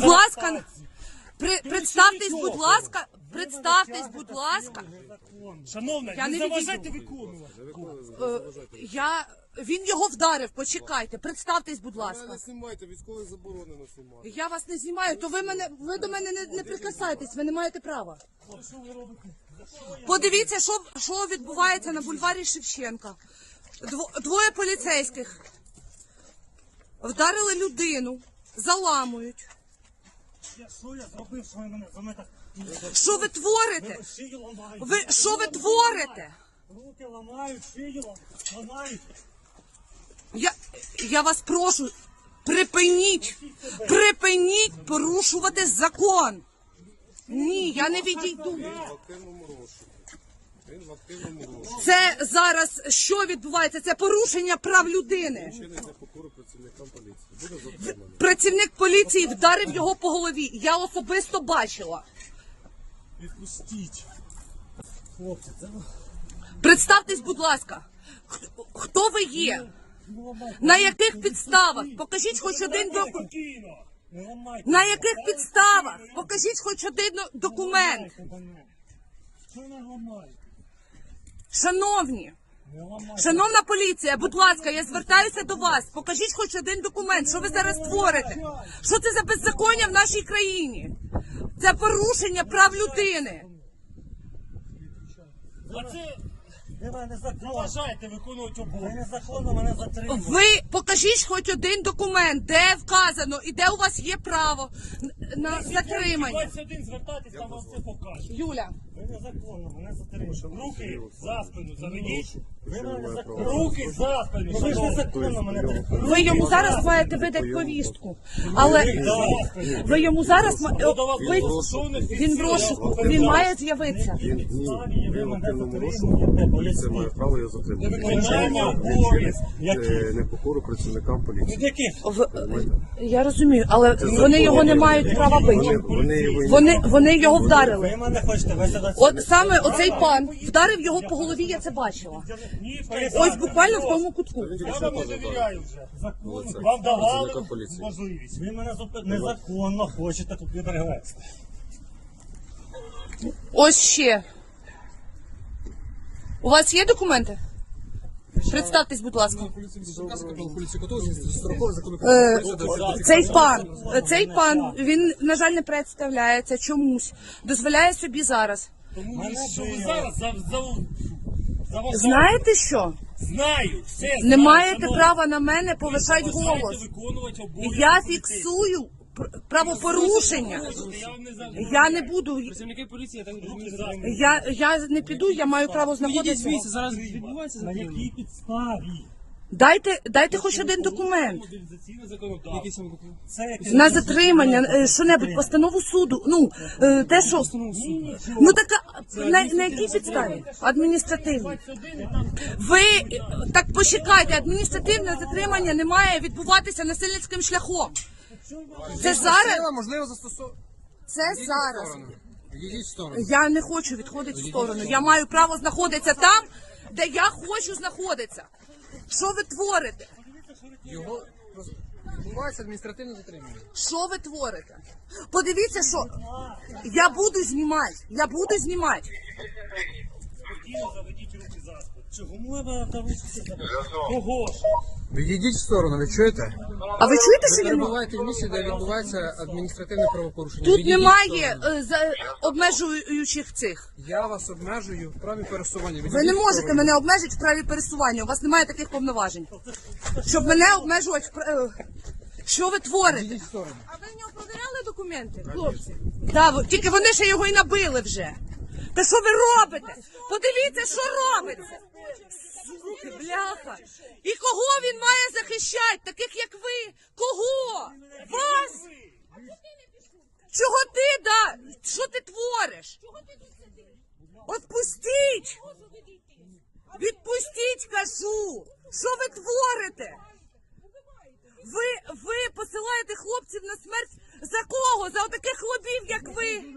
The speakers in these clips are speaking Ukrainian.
Будь ласка, при, представтесь, будь ласка, представтесь, будь ласка. Шановна, Я не не заважайте виконувати. Е, я, він його вдарив, почекайте, представтесь, будь Мене ласка. не знімайте, військових заборонено знімати. Я вас не знімаю, то ви мене, ви до мене не, не прикасайтесь, ви не маєте права. Подивіться, що, що відбувається на бульварі Шевченка. Дво- двоє поліцейських вдарили людину, заламують. Я що я зробив, що ви мене за мене так Що ви творите? шию ламають? Ви що ви творите? Руки ламають, шию ламають. Я, я вас прошу, припиніть, припиніть порушувати закон. Ні, я не відійду. В активному розшуку. Він в активному розшуку. Це зараз що відбувається? Це порушення прав людини. Чинить. Працівник поліції вдарив його по голові. Я особисто бачила. Відпустіть. Хлопці, це Представтесь, будь ласка, хто- ви є? На яких підставах? Покажіть хоч один документ. На яких підставах? Покажіть хоч один документ. Шановні. Шановна поліція, будь ласка, я звертаюся до вас. Покажіть хоч один документ, що ви зараз творите. Що це за беззаконня в нашій країні? Це порушення прав людини. Це ви мене. Заважаєте виконувати обов'язки. Ви незаконно мене затримали. Ви покажіть хоч один документ, де вказано і де у вас є право на затримання. 21 звертайтесь, там вам все покажуть. Юля, Ви незаконно мене затримали. Руки за спину заведіть. Ви мене незаконно. Руки за спину. Ви ж незаконно мене затримали. ви йому зараз маєте видати повістку, але ви йому зараз ма- ви- він в розшуку, він має з'явитися. Він ні, він в активному розшуку. Поліція має право його затримати. Виконання обов'язків. Е, Непокору працівникам поліції. Від яких? В- Я розумію, але вони його не мають права бити. вони його Вони, вони його вдарили. Ви мене хочете висадити? От саме оцей пан вдарив його по голові, я це бачила. Ось буквально в тому кутку. Я вам не довіряю вже. Законно. Вам давали можливість. Ви мене зупи- незаконно хочете тут відрегвести. Ось ще. У вас є документи? Представтесь, будь ласка. Е, Цей пан, цей пан, він, на жаль, не представляється чомусь. Дозволяє собі зараз. Тому що ви зараз за, за, за вас Знаєте що? знаю, все знаю, Не маєте шановні. права на мене повишати Бажаєте голос. виконувати обов'язки Я поліцейських. фіксую пр- правопорушення. Я вам не за- Я не буду. Працівники поліції, я так Руки за. Я, я не піду, я маю право Підійдіть знаходитися. зараз відбувається На затримання. якій підставі? Дайте, дайте хоч один документ. Мобілізаційне законодавство. Це На затримання, е, що-небудь, постанову суду. Ну, е, те, що. Ну така на, на якій підставі? Адміністративній. Ви е, так почекайте, адміністративне затримання не має відбуватися насильницьким шляхом. Це зараз. Сила, можливо, застосовувати. Це зараз. Відійдіть в сторону. Я не хочу відходити в сторону. Я маю право знаходитися там, де я хочу знаходитися. Що ви творите? Його відбувається адміністративне затримання. Що ви творите? Подивіться, що я буду знімати. Я буду знімати. Заведіть руки Кого ж? Відійдіть в сторону, ви чуєте? А ви чуєте, що він? перебуваєте в місці, де відбувається адміністративне правопорушення. Тут Відійдіть в немає сторону. е, за обмежуючих цих. Я вас обмежую в праві пересування. Ви Відійдіть не в можете сторону. мене обмежити в праві пересування. У вас немає таких повноважень. Щоб мене обмежувати в пра- е, Що ви творите? Відійдіть в сторону. А ви в нього провіряли документи, хлопці? Да, ви- тільки вони ще його і набили вже. Та що ви робите? Подивіться, що робиться. Суки, бляха. І кого він має захищати, таких як ви? Кого? Вас? Чого ти, да? Що ти твориш? Отпустіть! Відпустіть, кажу! Що ви творите? Ви, ви посилаєте хлопців на смерть за кого? За отаких хлопів, як ви?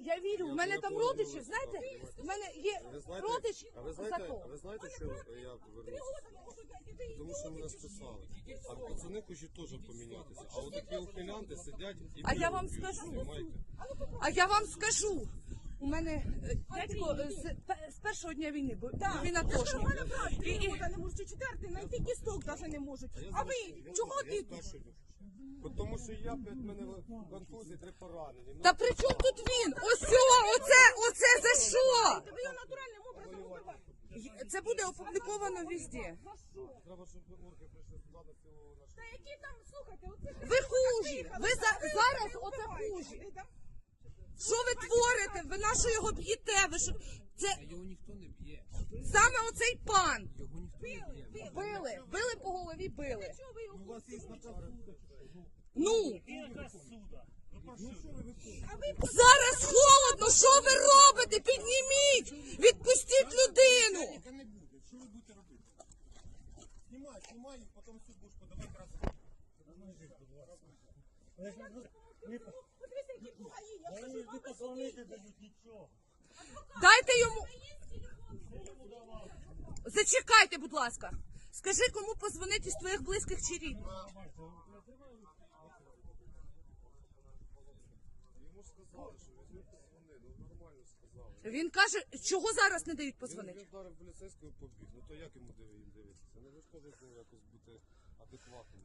я вірю, в мене там родичі, знаєте, в мене є родич а ви знаєте, зато. а ви знаєте, що я повернувся? Тому що мене списали. А пацани хочуть теж помінятися. А от такі ухилянти сидять і А я вам скажу. А я вам скажу. У мене е, дядько е, з, пе- з першого дня війни був. Він атошник. І, і, Я не можуть четвертий, знайти кісток навіть не можуть. А ви я чого ти? Бо Тому що я п'ять мене контузії, три поранені. Ну, та при чому тут він? Ось цього, оце, оце за що? Ви його натуральним образом убиваєте. Й- Це буде опубліковано везде. Треба, щоб орки прийшли сюди на цілу нашу. Та які там, слухайте, оце... Ви хужі. Ви за, зараз оце хужі. Що ви творите? Ви на що його б'єте? Ви що? Це його ніхто не б'є. саме оцей пан. Його ніхто не б'є. Били, били по голові, били. Ну, Яка суда? А ви зараз холодно, що ви робите? Підніміть! Відпустіть людину! не буде. Що ви будете робити? Знімай, знімай потім суд будеш подавати раз. Не. Дайте йому. Зачекайте, будь ласка. Скажи, кому позвонити з твоїх близьких чи рідних? Нормально сказали. Він каже, чого зараз не дають позвонити? він вдарив поліцейського побіг. Ну то як йому диви- дивитися? Ну ви ж ну, якось бути адекватним.